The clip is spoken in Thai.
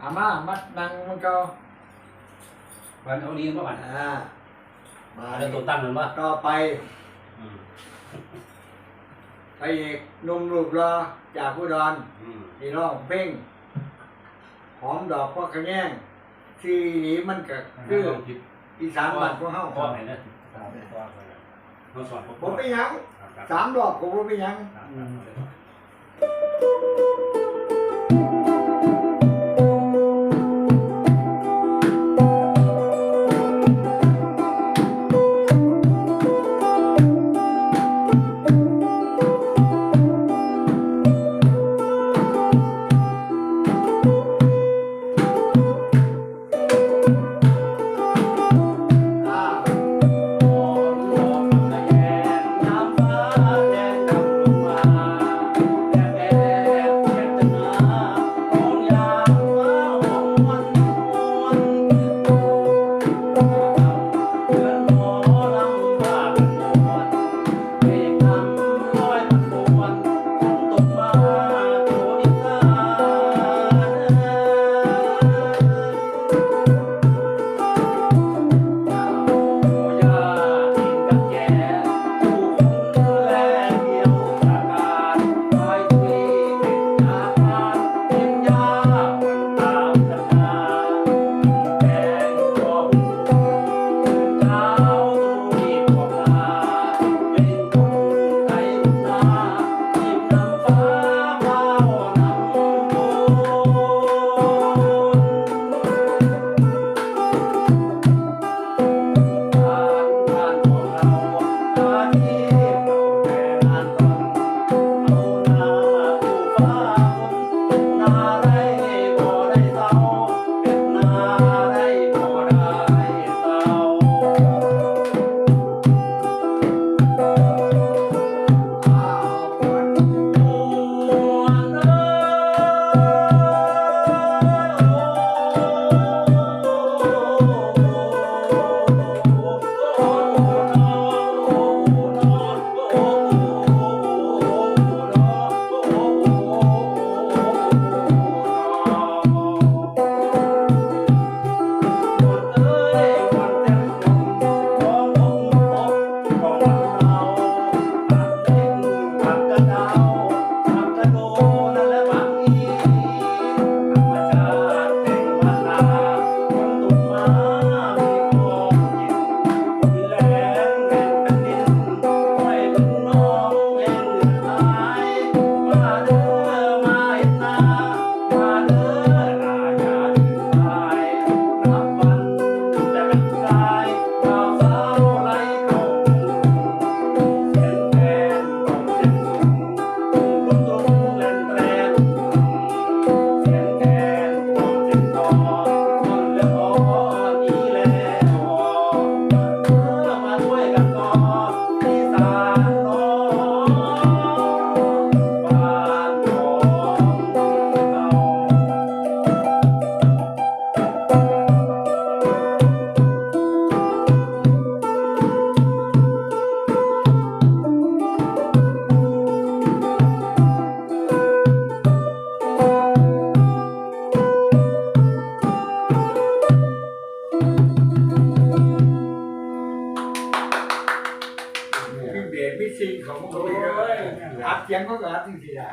อามามัดนังมันก็วันเอาดีกันป่ะวันอ่ามามาแล้วตัวตั้งมันป่ะต่อไปอืมพระเอกหนุ่มรูปรอจากอุดรอืมที่ร้องเพลงหอมดอกพ่อกระแยงที่นี้มันก็คือผิดอีสานบ้านของเฮาข้อไหนนะเขาสอนผมไม่ยังครับสามดอกผมบ่ไม่ยังครับครับ you จริงเขาบอกเลยอัดเสียงเขาก็อัดจริงสิล่ะ